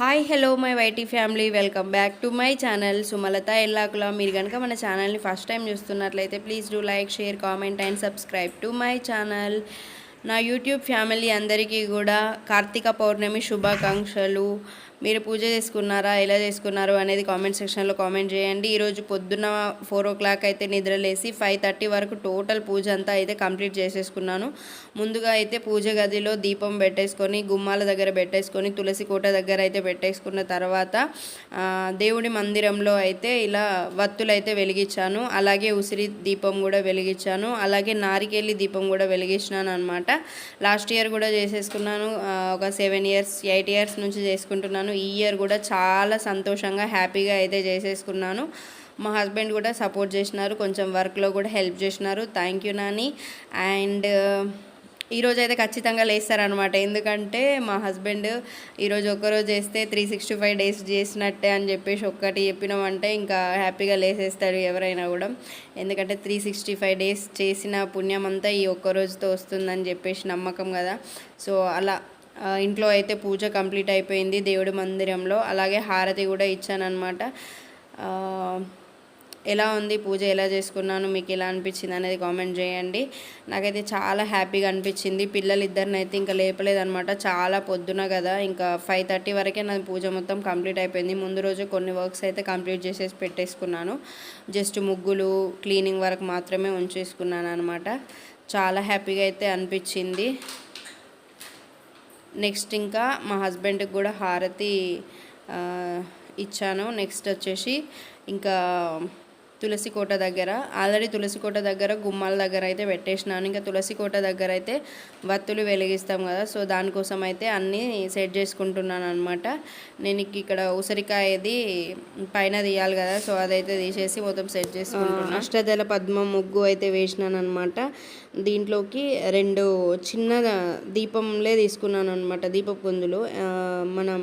Hi hello my YT family. Welcome back to my channel Sumalatha Ellakula. మీరు కనుక మన ఛానల్ని ఫస్ట్ టైం చూస్తున్నట్లయితే please do like share comment and subscribe to my channel నా YouTube family అందరికీ కూడా కార్తీక పౌర్ణమి శుభాకాంక్షలు. మీరు పూజ చేసుకున్నారా? ఎలా చేసుకున్నారు? అనేది కామెంట్ సెక్షన్లో కామెంట్ చేయండి. ఈరోజు పొద్దున్న ఫోర్ ఓ క్లాక్ అయితే నిద్రలేసి ఫైవ్ థర్టీ వరకు టోటల్ పూజ అంతా అయితే కంప్లీట్ చేసేసుకున్నాను. ముందుగా అయితే పూజ గదిలో దీపం పెట్టేసుకొని గుమ్మాల దగ్గర పెట్టేసుకొని తులసి కోట దగ్గర అయితే పెట్టేసుకున్న తర్వాత దేవుడి మందిరంలో అయితే ఇలా వత్తులు అయితే వెలిగించాను. అలాగే ఉసిరి దీపం కూడా వెలిగించాను. అలాగే నారికెళ్ళి దీపం కూడా వెలిగించినాను అనమాట లాస్ట్ ఇయర్ కూడా చేసేసుకున్నాను. ఒక సెవెన్ ఇయర్స్ ఎయిట్ ఇయర్స్ నుంచి చేసుకుంటున్నాను. ఈ ఇయర్ కూడా చాలా సంతోషంగా హ్యాపీగా అయితే చేసేసుకున్నాను. మా హస్బెండ్ కూడా సపోర్ట్ చేసినారు కొంచెం వర్క్లో కూడా హెల్ప్ చేసినారు. Thank you Nani. అండ్ ఈరోజు అయితే ఖచ్చితంగా లేస్తారనమాట ఎందుకంటే మా హస్బెండ్ ఈరోజు ఒక్కరోజు చేస్తే త్రీ సిక్స్టీ ఫైవ్ డేస్ చేసినట్టే అని చెప్పేసి ఒక్కటి చెప్పినామంటే ఇంకా హ్యాపీగా లేసేస్తారు ఎవరైనా కూడా. ఎందుకంటే త్రీ సిక్స్టీ ఫైవ్ డేస్ చేసిన పుణ్యం అంతా ఈ ఒక్క రోజుతో వస్తుందని చెప్పేసి నమ్మకం కదా. సో అలా ఇంట్లో అయితే పూజ కంప్లీట్ అయిపోయింది దేవుడి మందిరంలో. అలాగే హారతి కూడా ఇచ్చానమాట ఎలా ఉంది పూజ? ఎలా చేసుకున్నాను? మీకు ఎలా అనిపించింది అనేది కామెంట్ చేయండి. నాకైతే చాలా హ్యాపీగా అనిపించింది. పిల్లలు ఇద్దరిని అయితే ఇంకా లేపలేదనమాట చాలా పొద్దున కదా. ఇంకా ఫైవ్ థర్టీ వరకే నా పూజ మొత్తం కంప్లీట్ అయిపోయింది. ముందు రోజు కొన్ని వర్క్స్ అయితే కంప్లీట్ చేసేసి పెట్టేసుకున్నాను. జస్ట్ ముగ్గులు క్లీనింగ్ వరకు మాత్రమే ఉంచేసుకున్నాను అనమాట చాలా హ్యాపీగా అయితే అనిపించింది. నెక్స్ట్ ఇంకా మా హస్బెండ్కి కూడా హారతి ఇచ్చాను. నెక్స్ట్ వచ్చేసి ఇంకా తులసి కోట దగ్గర. ఆల్రెడీ తులసి కోట దగ్గర గుమ్మాల దగ్గర అయితే పెట్టేసినాను. ఇంకా తులసి కోట దగ్గర అయితే వత్తులు వెలిగిస్తాం కదా. సో దానికోసం అయితే అన్నీ సెట్ చేసుకుంటున్నాను అనమాట నేను ఇక్కడ ఉసిరికాయది పైన తీయాలి కదా. సో అదైతే తీసేసి మొత్తం సెట్ చేసుకుంటున్నాను అష్టదళ పద్మ ముగ్గు అయితే వేసినాను అనమాట దీంట్లోకి రెండు చిన్న దీపంలే తీసుకున్నాను అనమాట దీపపు గుందులు మనం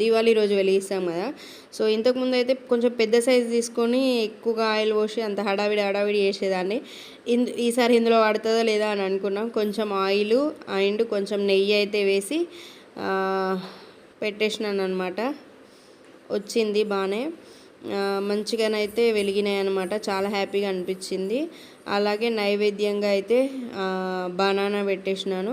దీవాళీ రోజు వెలిగిస్తాం కదా. సో ఇంతకుముందు అయితే కొంచెం పెద్ద సైజు తీసుకొని ఎక్కువగా ఆయిల్ పోసి అంత హడావిడి హడావిడి చేసేదాన్ని. ఇందు ఈసారి ఇందులో పడుతుందో లేదా అని అనుకున్నాం. కొంచెం ఆయిల్ అండ్ కొంచెం నెయ్యి అయితే వేసి పెట్టేసినాను అనమాట వచ్చింది బాగానే మంచిగానైతే వెలిగినాయి అనమాట చాలా హ్యాపీగా అనిపించింది. అలాగే నైవేద్యంగా అయితే బనానా పెట్టేసినాను.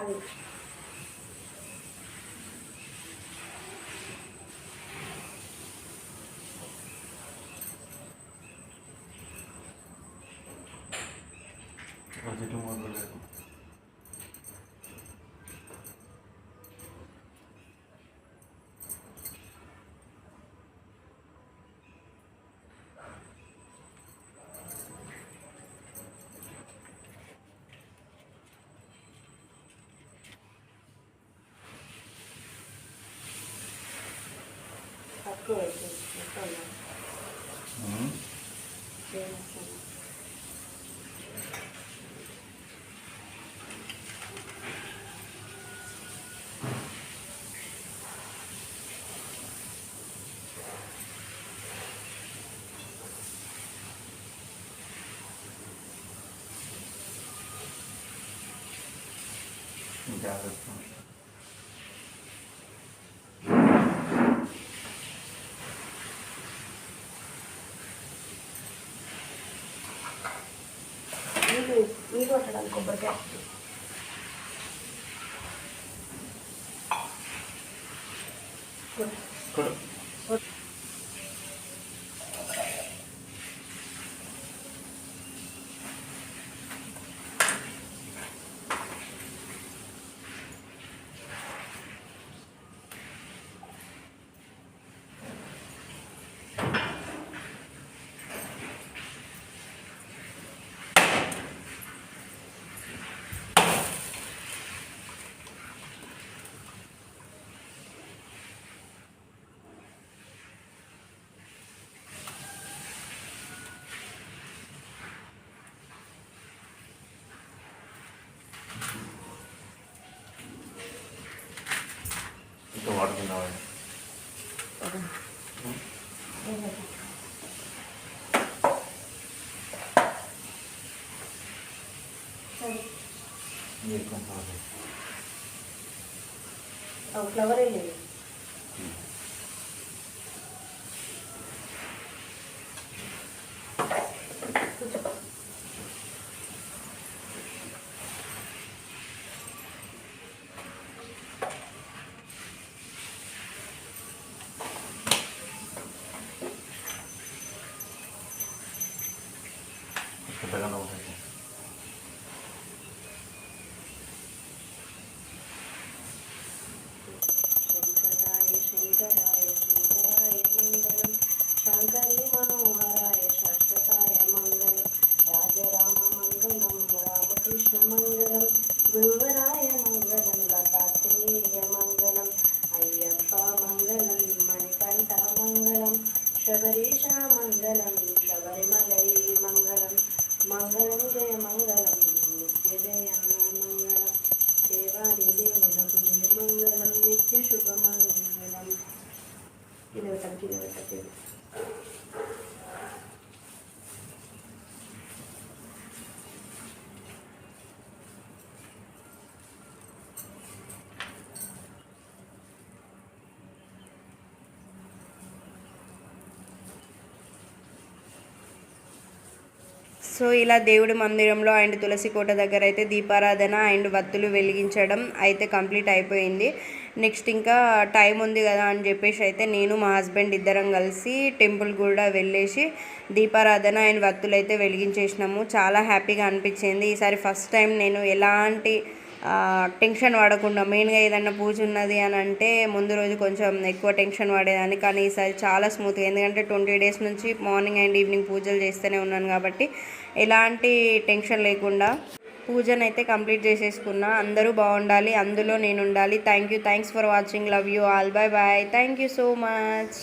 లేదు కావచ్చు Good. Masala. కొట్టడానికి కొబ్బరికాయ. కొడు. ఇంకా వాడుతున్నావా నీకు కొంచెం ఫ్లవర్ లేదు शबरीशा मङ्गलं शबरिमलै मङ्गलं मङ्गलं जय मङ्गलं नित्यजया मङ्गलं देवादिदेवुलकु जय मङ्गलं नित्यशुभमङ्गलम् इदवतं किदवतते సో ఇలా దేవుడి మందిరంలో అండ్ తులసి కోట దగ్గర అయితే దీపారాధన అండ్ వత్తులు వెలిగించడం అయితే కంప్లీట్ అయిపోయింది. నెక్స్ట్ ఇంకా టైం ఉంది కదా అని చెప్పేసి అయితే నేను మా హస్బెండ్ ఇద్దరం కలిసి టెంపుల్ కూడా వెళ్ళేసి దీపారాధన అండ్ వత్తులు అయితే వెలిగించేసినాము. చాలా హ్యాపీగా అనిపించింది. ఈసారి ఫస్ట్ టైం నేను ఎలాంటి టెన్షన్ పడకుండా మెయిన్గా ఏదన్నా పూజ ఉన్నది అని అంటే ముందు రోజు కొంచెం ఎక్కువ టెన్షన్ పడేదాన్ని. కానీ ఈసారి చాలా స్మూత్గా ఎందుకంటే ట్వంటీ డేస్ నుంచి మార్నింగ్ అండ్ ఈవినింగ్ పూజలు చేస్తూనే ఉన్నాను కాబట్టి ఎలాంటి టెన్షన్ లేకుండా పూజను అయితే కంప్లీట్ చేసేసుకున్నా. అందరూ బాగుండాలి అందులో నేను ఉండాలి. Thank you thanks for watching. Love you all. Bye bye. Thank you so much.